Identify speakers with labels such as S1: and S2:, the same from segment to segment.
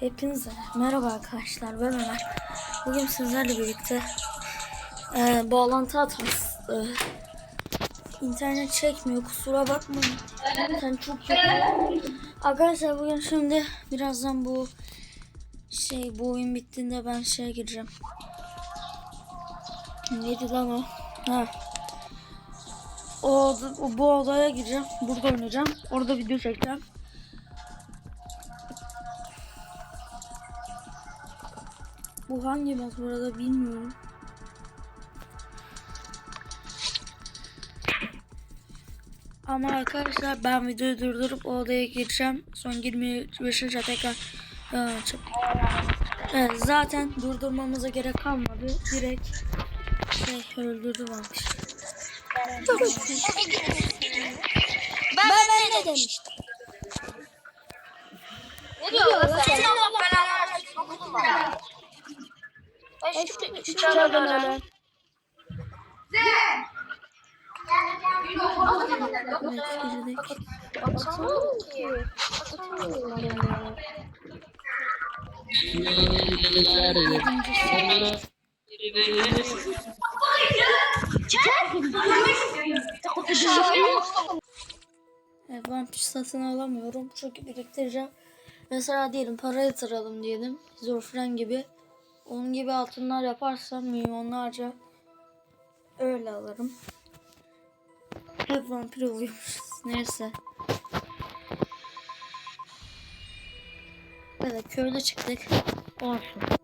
S1: Hepinize merhaba arkadaşlar ben Ömer. Bugün sizlerle birlikte e, bağlantı hatası. İnternet çekmiyor kusura bakmayın. Sen çok kötü. Arkadaşlar bugün şimdi birazdan bu şey bu oyun bittiğinde ben şeye gireceğim. Neydi lan o? Ha. O, o- bu odaya gireceğim. Burada oynayacağım. Orada video çekeceğim. Bu hangi mod burada bilmiyorum. Ama arkadaşlar ben videoyu durdurup o odaya gireceğim. Son 25. tekrar devam edeceğim. Evet, zaten durdurmamıza gerek kalmadı. Direkt şey öldürdüm abi.
S2: Ben, ben ne demiştim? Ne diyor lan sen? Senin Allah belanı versin. Okudun bana. Ben şu Atamıyorum ya.
S1: Evet, vampir satın alamıyorum. Çünkü biriktireceğim. Mesela diyelim para yatıralım diyelim. Zorfren gibi. Onun gibi altınlar yaparsam milyonlarca öyle alırım. Hep vampir oluyormuş. Neyse. Evet köyde çıktık. Olsun.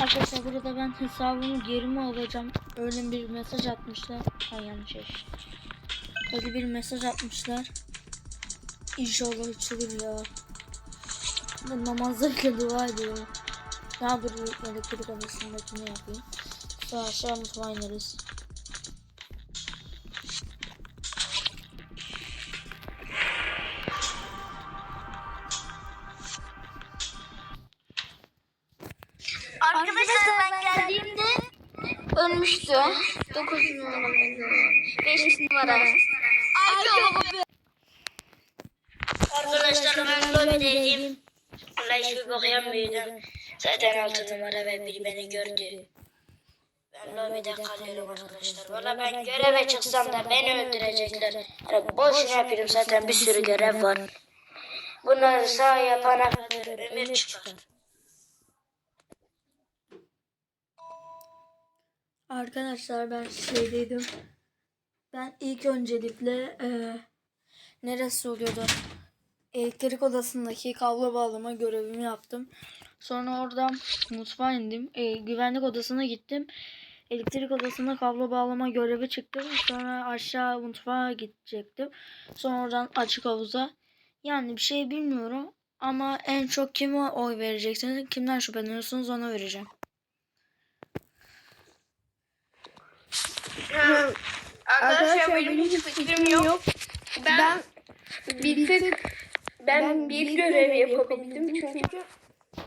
S1: Arkadaşlar burada ben hesabımı geri mi alacağım? Öyle bir mesaj atmışlar. Ay yanlış şey. Öyle bir mesaj atmışlar. İnşallah açılır ya. Ben namazlarıyla dua ediyorum. Daha dur elektrik odasındakini yapayım. Sonra aşağı mutfağa ineriz.
S2: Valla hiçbir bok yapmıyordum. Zaten 6 numara ve biri beni gördü. Ben lobide kalıyorum arkadaşlar. Valla ben göreve çıksam da beni öldürecekler. Hani boşuna yapıyorum zaten bir sürü görev var. Bunları sağ yapana kadar ömür çıkar.
S1: Arkadaşlar ben şeydeydim. Ben ilk öncelikle eee neresi oluyordu? Elektrik odasındaki kablo bağlama görevimi yaptım. Sonra oradan mutfağa indim. E, güvenlik odasına gittim. Elektrik odasında kablo bağlama görevi çıktı. Sonra aşağı mutfağa gidecektim. Sonra oradan açık havuza. Yani bir şey bilmiyorum. Ama en çok kime oy vereceksiniz? Kimden şüpheleniyorsunuz ona vereceğim.
S3: Arkadaşlar benim hiç fikrim yok. Ben bir tık ben bir görev yapabildim çünkü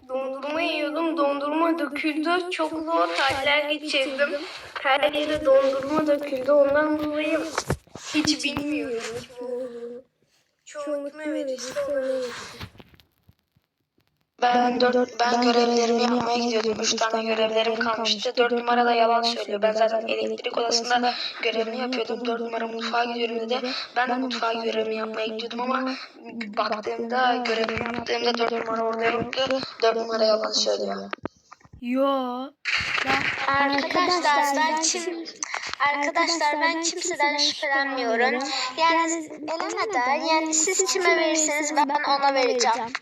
S3: dondurma yiyordum. Dondurma döküldü. Çok zor haller geçirdim. Her yere dondurma döküldü. Ondan dolayı hiç bilmiyorum. Çoğunlukla evet işte
S2: Ben dört, ben görevlerimi yapmaya gidiyordum. Üç tane görevlerim kalmıştı. Dört numara da yalan söylüyor. Ben zaten elektrik odasında görevimi yapıyordum. Dört numara mutfağa gidiyorum dedi. Ben de mutfağa görevimi yapmaya gidiyordum ama baktığımda görevimi yaptığımda dört numara orada yoktu. Dört numara yalan söylüyor.
S1: Yo.
S4: Arkadaşlar ben kim Arkadaşlar ben kimseden şüphelenmiyorum. Yani elemeden yani siz kime verirseniz ben ona vereceğim.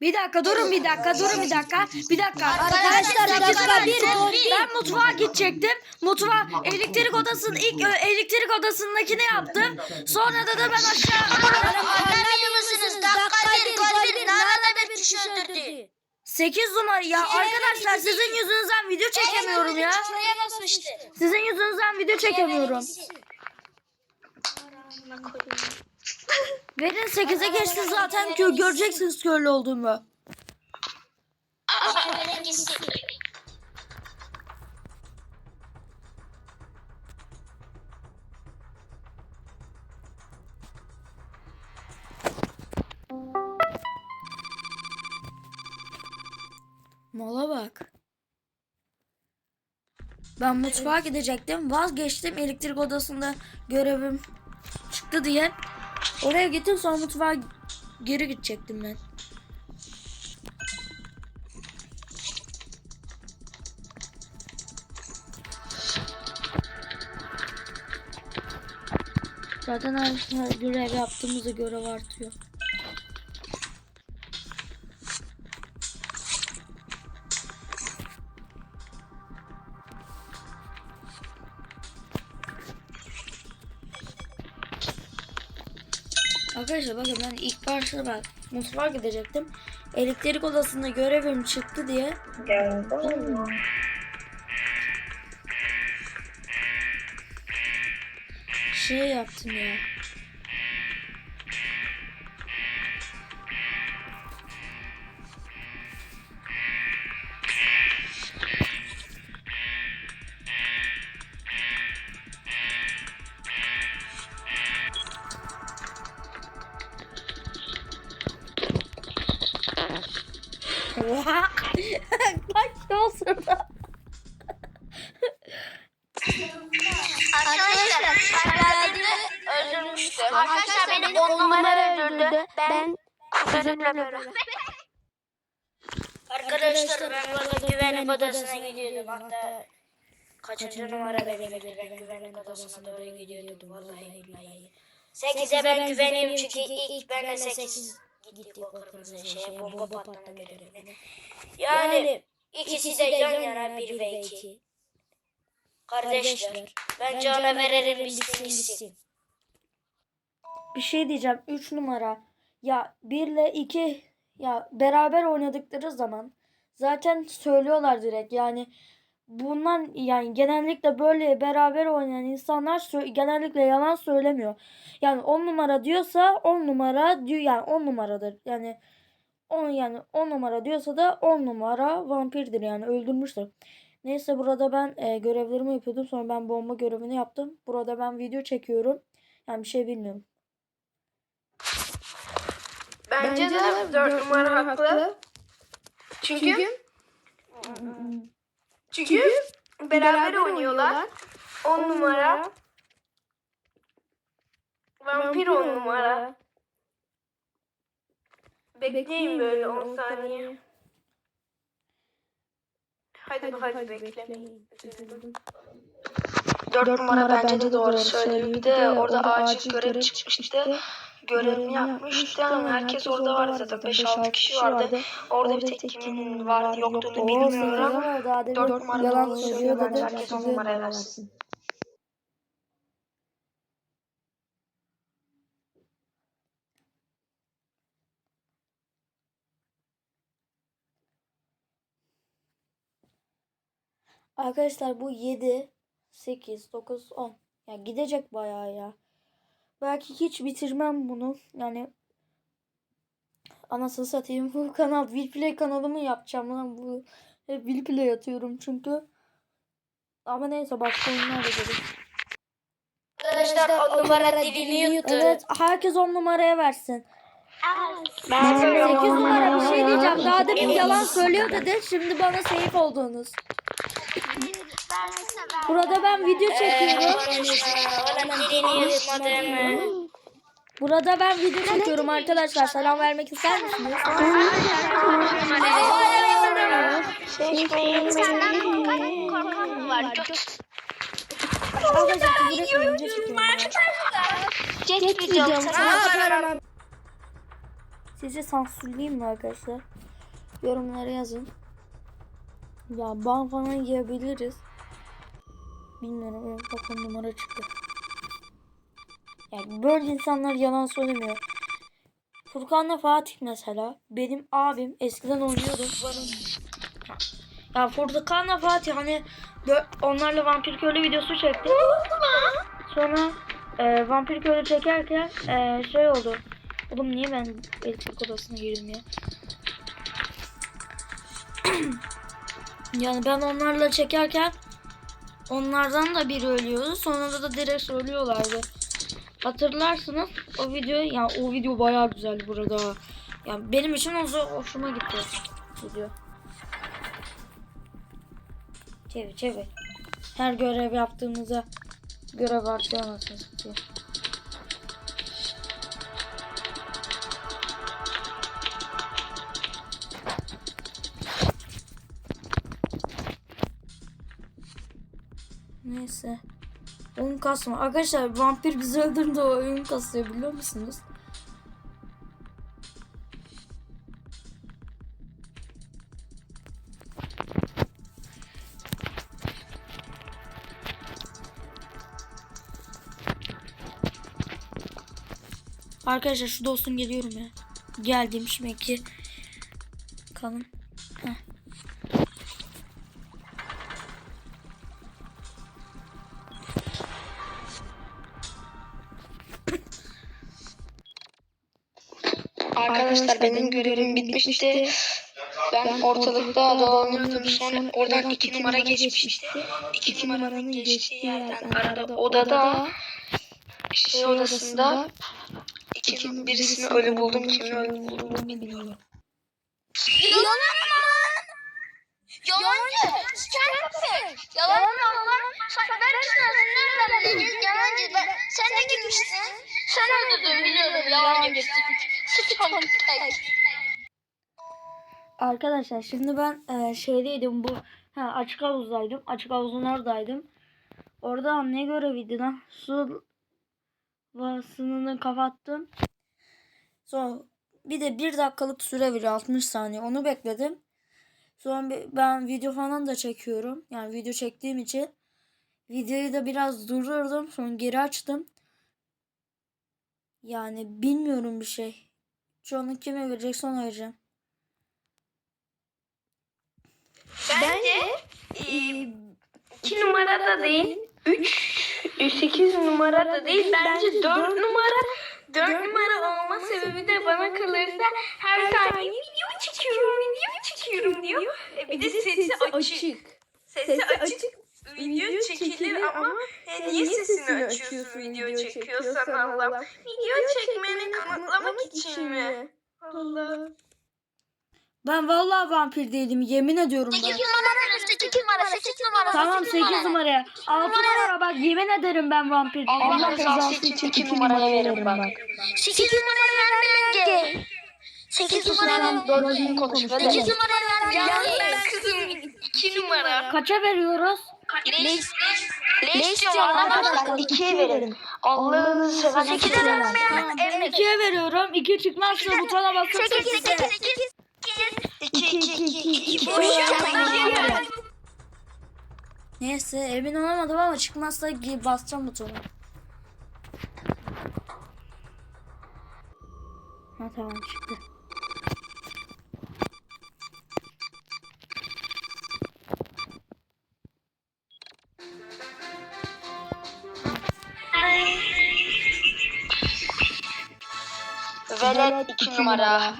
S1: Bir dakika durun bir dakika durun bir dakika. Bir dakika. Arkadaşlar bir dakika bir ben mutfağa gidecektim. Mutfağa elektrik odasının ilk elektrik odasındakini yaptım. Sonra da da ben aşağı
S4: anlamıyor musunuz? Dakika bir gol bir bir kişi öldürdü.
S1: 8 numara ya arkadaşlar sizin yüzünüzden video çekemiyorum ya. Sizin yüzünüzden video çekemiyorum. Koyayım. Verin 8'e geçti zaten kö göreceksiniz köylü olduğumu. Mola bak. Ben mutfağa gidecektim. Vazgeçtim elektrik odasında görevim çıktı diye. Oraya gittim sonra mutfağa geri gidecektim ben. Zaten her, her görev yaptığımızda görev artıyor. Arkadaşlar bakın ben ilk başta bak mutfağa gidecektim. Elektrik odasında görevim çıktı diye. Şey yaptım ya. Kaç olsun da.
S4: Arkadaşlar ben geldiğimde öldürmüştüm. Arkadaşlar beni on numara öldürdü. Ben kuzenimle beraber.
S2: Arkadaşlar ben burada güvenlik odasına gidiyordum. Hatta kaçıncı numara benim ben güvenlik odasına doğru gidiyordum. Vallahi billahi. Sekize ben güveneyim çünkü ilk benle sekiz gitti o kırmızı şeye bomba patlama görevine. Yani ikisi de yan yana bir ve iki. Kardeşler ben cana veririm bilsin gitsin.
S1: Bir şey diyeceğim. 3 numara. Ya 1 ile 2 ya beraber oynadıkları zaman zaten söylüyorlar direkt. Yani bunlar yani genellikle böyle beraber oynayan insanlar genellikle yalan söylemiyor. Yani 10 numara diyorsa 10 numara diyor yani 10 numaradır. Yani 10 yani 10 numara diyorsa da 10 numara vampirdir yani öldürmüştür. Neyse burada ben e, görevlerimi yapıyordum. Sonra ben bomba görevini yaptım. Burada ben video çekiyorum. Yani bir şey bilmiyorum.
S3: Bence, de 4 numara haklı. Çünkü çünkü beraber oynuyorlar. 10 numara vampir 10 numara. Bekleyin böyle 10 saniye. Hadi hadi beklemeyin.
S5: 4 numara bence de doğru söylüyor. Bir de orada acil görev çıkmıştı. Görevini yapmıştı ama herkes orada vardı zaten. 5-6 kişi vardı. Orada bir tek kimin vardı yoktuğunu bilmiyorum.
S1: Demin
S5: 4 numara
S1: yalan
S5: doğru
S1: söylüyor.
S5: Bence herkes 10 numaraya versin.
S1: Arkadaşlar bu 7, 8, 9, 10. Ya gidecek bayağı ya. Belki hiç bitirmem bunu. Yani anasını satayım bu kanal Willplay kanalımı yapacağım lan bu. Hep Willplay atıyorum çünkü. Ama neyse başka oyunlar da gelir.
S2: Arkadaşlar on numara dilini yuttu.
S1: Evet herkes 10 numaraya versin.
S2: Ben
S1: 8 numara bir şey diyeceğim. Daha demin yalan söylüyor dedi. Şimdi bana safe oldunuz. Burada ben video çekiyorum. Burada ben video çekiyorum arkadaşlar. Selam vermek ister misiniz? Sizi sansürleyeyim mi arkadaşlar? Yorumlara yazın. Ya ban falan yiyebiliriz. Bilmiyorum. evet, Bakın numara çıktı. Yani böyle insanlar yalan söylemiyor. Furkan'la Fatih mesela benim abim eskiden oynuyordum. Ya Furkan'la Fatih hani onlarla vampir köylü videosu çekti. Sonra e, vampir köylü çekerken e, şey oldu. Oğlum niye ben elektrik odasına girdim ya? yani ben onlarla çekerken onlardan da biri ölüyordu. Sonra da direkt ölüyorlardı. Hatırlarsınız o video ya o video bayağı güzeldi burada. Yani benim için o hoşuma gitti video. Çevir çevir. Her görev yaptığımızda görev artıyor anasını satayım. Neyse. Oyun kasma. Arkadaşlar vampir bizi öldürdü o oyun kasıyor biliyor musunuz? Arkadaşlar şu dostum geliyorum ya. Geldim şimdi ki. Kalın.
S5: Arkadaşlar benim görevim bitmişti. Ben ortalıkta dolanıyordum. Sonra oradan iki numara geçmişti. İki numaranın geçtiği yerden arada odada şey odasında iki birisini ölü buldum. Kimi ölü buldum bilmiyorum.
S4: Yalancı. Sen kapı. Yalancı olan. Ben kimsin? Nereden? Yalancı. Ben, sen de gitmiştin. Sen öldürdün biliyorum. Sıçan köpek.
S1: Arkadaşlar şimdi ben e, şeydeydim bu ha, açık havuzdaydım. Açık havuzun oradaydım. Orada ne göreviydi lan? Su vasını kapattım. Sonra bir de bir dakikalık süre veriyor 60 saniye. Onu bekledim. Sonra ben video falan da çekiyorum. Yani video çektiğim için videoyu da biraz durdurdum. Sonra geri açtım. Yani bilmiyorum bir şey. Şu an kime verecek sonra vereceğim.
S3: Bence e, iki numara da değil. Üç, sekiz numara da değil. Bence dört numara. Dört numara olma sebebi de bana kalırsa her saniye video çekiyorum, video çekiyorum diyor. E, bir de sesi açık. Sesi açık. Video çekilir ama e, niye sesini açıyorsun video çekiyorsan Allah? Video çekmeni kanıtlamak için mi? Allah.
S1: Ben vallahi vampir değilim. Yemin ediyorum ben.
S4: 8 numara, 8 numara, 8 numara.
S1: Tamam 8 numaraya. 6 numara bak yemin ederim ben vampir değilim.
S5: Allah rızası için iki numaraya veririm bak.
S4: 8 numara vermem ki. 8 numara
S5: konuş.
S4: 8 numara vermem
S3: Ya ben kızım iki numara.
S1: Kaça veriyoruz?
S4: Leş, leş diyorlar
S5: Arkadaşlar ikiye verin. Allah'ını seversen ikiye verin.
S1: Tamam ben 2'ye veriyorum. 2 çıkmazsa butona basıp
S4: 8, 8,
S1: 8'e.
S4: 8.
S5: İki, iki, iki, iki.
S1: Neyse emin olamadım ama çıkmazsa basacağım butona. Ha tamam çıktı.
S5: İki numara.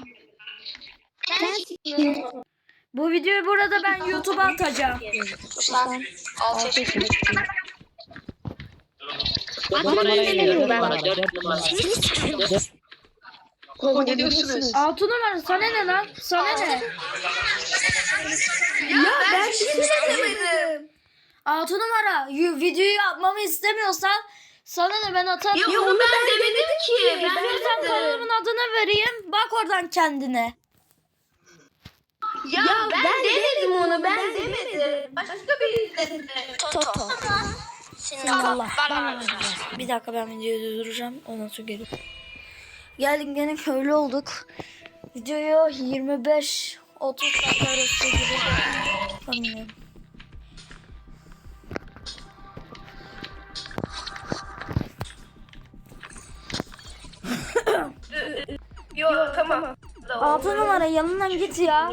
S1: Bu videoyu burada ben YouTube'a atacağım.
S5: Altı yaşında. Oğlum ne diyorsunuz?
S1: 6 numara sana ne lan? Sana ne?
S3: Ben şimdi demedim.
S1: 6 numara videoyu yapmamı istemiyorsan sana ne ben atarım.
S3: Ya onu ben demedim ki. Ben
S1: İstersen
S3: demedim.
S1: kanalımın adını vereyim. Bak oradan kendine.
S3: Ya ben demedim onu. Ben demedim. Başka biri dedi.
S4: Toto.
S1: Allah. Bir dakika ben videoyu durduracağım. Ondan sonra geliyorum. Geldik gene köylü olduk. Videoyu 25 30 dakika arası gibi tanımlıyorum.
S3: Yok tamam.
S1: Altı numara yanından git ya.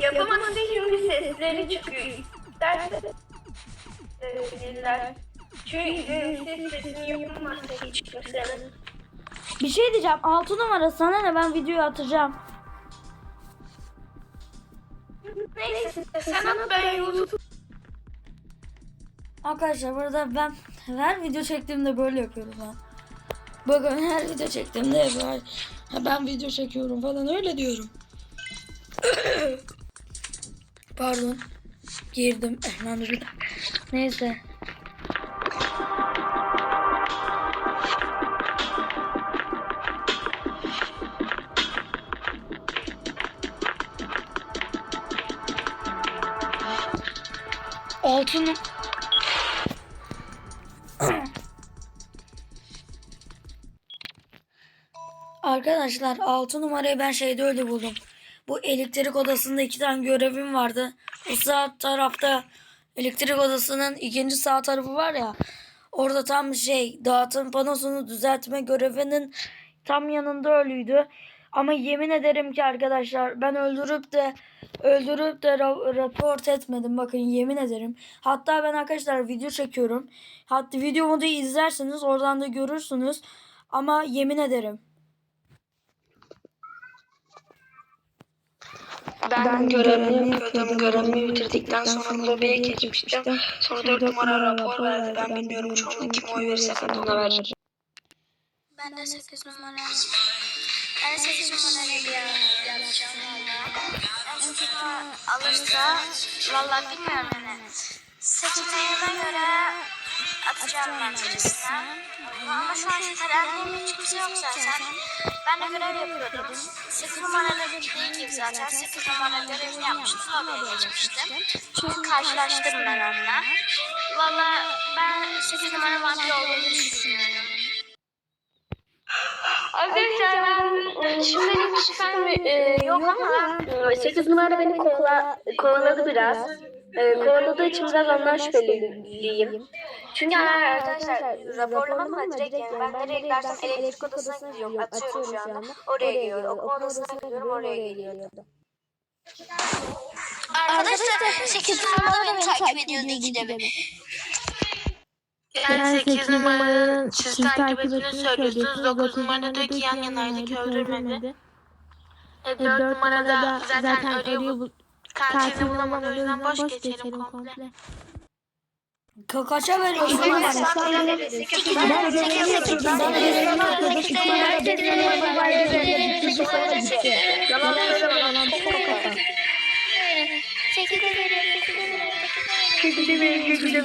S3: Yapamadı çünkü sesleri çıkıyor. İsterse bilirler. Çünkü ses sesini yapamazsa hiç kimsenin.
S1: Bir şey diyeceğim. Altı numara sana ne ben videoyu atacağım.
S3: Neyse sen at ben YouTube.
S1: Arkadaşlar burada ben her video çektiğimde böyle yapıyorum ben. Bakın her video çektiğimde "Ha, ben video çekiyorum falan öyle diyorum. Pardon. Girdim. Elhamdülillah. Neyse. Altın Arkadaşlar 6 numarayı ben şeyde öyle buldum. Bu elektrik odasında iki tane görevim vardı. Bu sağ tarafta elektrik odasının ikinci sağ tarafı var ya. Orada tam şey dağıtım panosunu düzeltme görevinin tam yanında ölüydü. Ama yemin ederim ki arkadaşlar ben öldürüp de öldürüp de ra- raport etmedim. Bakın yemin ederim. Hatta ben arkadaşlar video çekiyorum. Hatta videomu da izlersiniz oradan da görürsünüz. Ama yemin ederim.
S5: Ben görevimi yapıyordum. Görevimi bitirdikten sonra lobiye geçmiştim. Sonra 4 numara rapor verdi. Ben bilmiyorum çoğunluk kim oy verirse ben de ona vereceğim.
S4: Ben de 8 numara. Ben 8 numarayı bir yapacağım valla. En kim alırsa valla bilmiyorum yani. Seçeneğime göre atacağım ben birisine. Ama şu an şüphelendiğim hiç kimse yok zaten. Ben de görev yapıyordum. 8 numarada değil gibi zaten. 8 numara görevini yapmıştım. Lobiye geçmiştim. Çünkü karşılaştım ben onunla. Valla ben 8 numara vampir olduğunu düşünüyorum.
S3: Arkadaşlar ben şimdi benim şüphem e, yok ama 8 numara beni kovala, kovaladı biraz. E, kovaladığı için biraz ondan şüpheliyim. Çünkü arkadaşlar raporlamam ama direkt yani ben nereye gidersem elektrik odasına gidiyorum. Atıyorum şu anda. Oraya gidiyorum. Okuma odasına gidiyorum. Oraya gidiyorum.
S4: Arkadaşlar 8 numara beni takip ediyordu ikide bir.
S6: Yani 8 numaranın siz takip ettiğini söylüyorsunuz. 9 numara diyor ki yan yanaydık öldürmedi. E, 4 numarada zaten arıyor bu katilini bulamadı. O yüzden boş geçelim komple.
S1: Ka- kaça veriyorsun?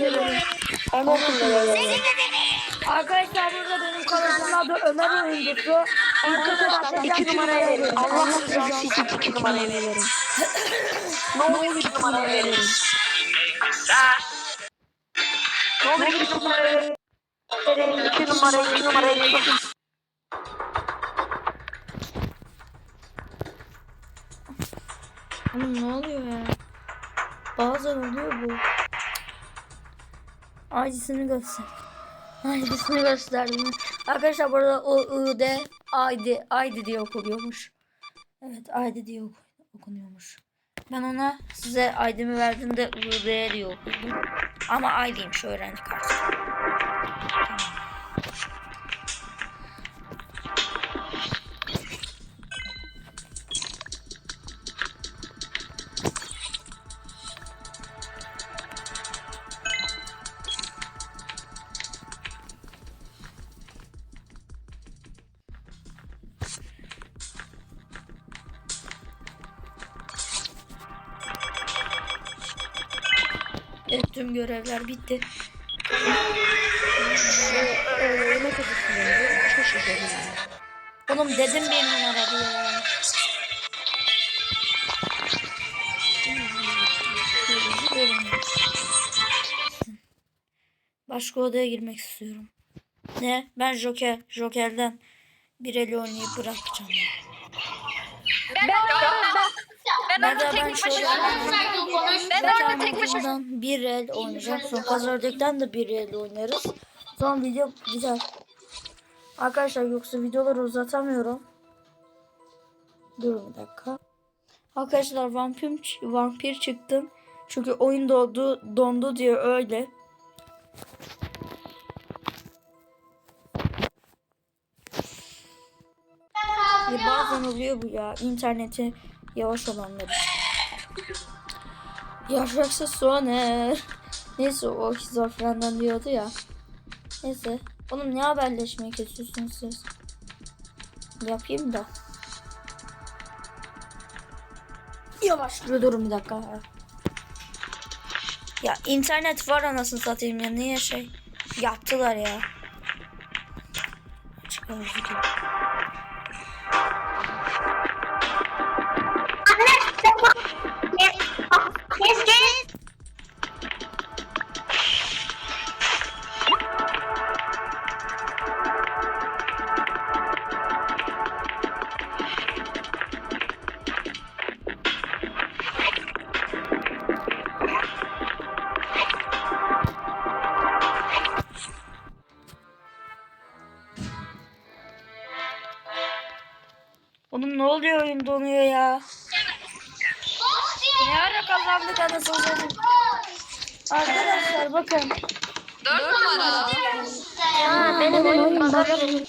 S1: numara? Arkadaşlar burada benim kanalımın adı Ömer Oyuncusu. Arkadaşlar 2 numaraya veriyorum.
S5: Allah rızası için 2 numaraya veririm. Ne olur 2 numaraya veririm. Ne olur 2 numaraya veririm. 2 numara 2 numara 2 numara.
S1: Oğlum ne oluyor ya? Bazen oluyor bu. Aydisini göster. Aydisini gösterdim. Arkadaşlar burada o I D Aydi Aydi diye okunuyormuş. Evet Aydi diye oku- okunuyormuş. Ben ona size Aydi'mi verdiğimde I D diye okudum. Ama Aydi'ymiş öğrenci kartı. Görevler bitti. Oğlum dedim bir numara diye. Başka odaya girmek istiyorum. Ne? Ben Joker. Joker'den bir el oynayıp bırakacağım. Ben de ben şöyle ben tek başımdan bir el oynayacağım. Son pazarlıktan da bir el oynarız. Son video güzel. Arkadaşlar yoksa videoları uzatamıyorum. Durun bir dakika. Arkadaşlar vampir, vampir çıktım. Çünkü oyun dondu, dondu diye öyle. Ya bazen oluyor bu ya. interneti yavaş olanları. Yavşaksa soner. Neyse o şizofrenden diyordu ya. Neyse. Oğlum ne haberleşmeyi kesiyorsunuz siz? Yapayım da. Yavaş dur durun bir dakika. Ya internet var anasını satayım ya niye şey yaptılar ya. Çıkalım Oğlum ne oluyor oyun donuyor ya. Ne ara kazandık anasını satayım. Arkadaşlar bakın.
S2: Ya benim oyun kazanır.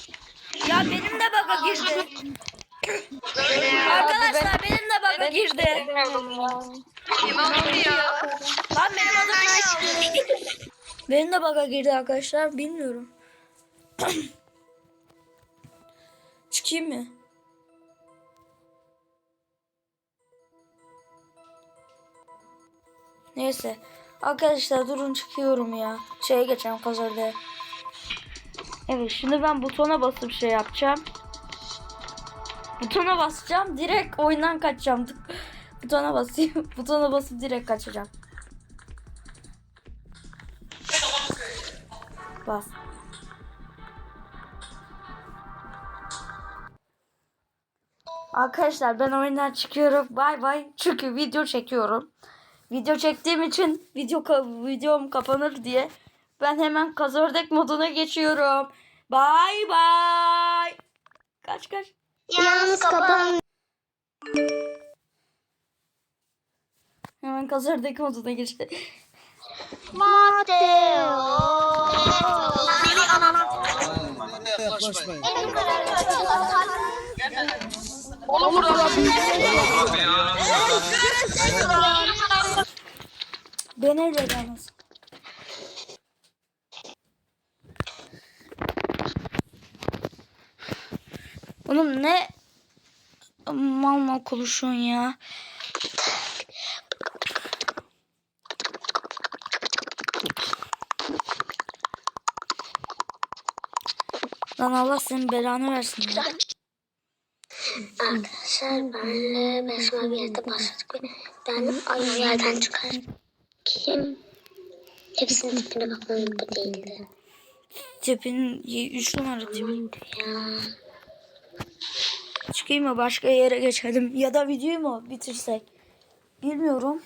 S1: Ya benim de bug'a girdi. Arkadaşlar benim de bug'a girdi. Lan benim adım ne? Benim de bug'a girdi arkadaşlar. Bilmiyorum. Çıkayım mı? Neyse. Arkadaşlar durun çıkıyorum ya. Şeye geçeceğim kazarda. Evet şimdi ben butona basıp şey yapacağım. Butona basacağım. Direkt oyundan kaçacağım. Butona basayım. Butona basıp direkt kaçacağım. Bas. Arkadaşlar ben oyundan çıkıyorum. Bay bay. Çünkü video çekiyorum. Video çektiğim için video videom kapanır diye ben hemen kazördek moduna geçiyorum. Bay bay. Kaç kaç.
S2: Yalnız kapan.
S1: Hemen kazördek moduna geçti.
S7: Yaklaşmayın.
S1: Beni elledi anasını. Oğlum ne mal mal konuşuyorsun ya. Lan Allah senin belanı versin ya.
S2: Arkadaşlar benle Besma bir yerde başladık ben aynı yerden çıkarken hepsinin tipine bakmam bu değildi.
S1: Tipin 3 numara tipin.
S2: Ya.
S1: Çıkayım mı başka yere geçelim ya da videoyu mu bitirsek? Bilmiyorum.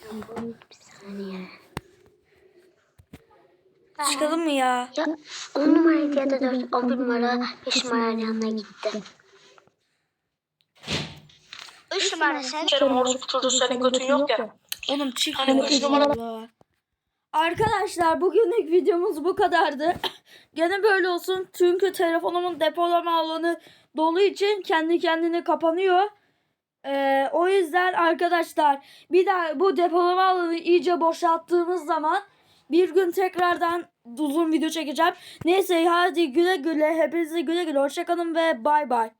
S2: Bir saniye.
S1: Çıkalım mı ya?
S2: Ya 10 numaraydı ya da 4, 11 numara 5 numara yanına gitti.
S4: 3 numara sen.
S5: Kerem orospu çocuğu senin götün yok ya.
S1: Oğlum çık.
S5: Hani numara-.
S1: Arkadaşlar bugünlük videomuz bu kadardı. Gene böyle olsun. Çünkü telefonumun depolama alanı dolu için kendi kendine kapanıyor. Ee, o yüzden arkadaşlar bir daha bu depolama alanı iyice boşalttığımız zaman bir gün tekrardan uzun video çekeceğim. Neyse hadi güle güle hepinize güle güle hoşçakalın ve bay bay.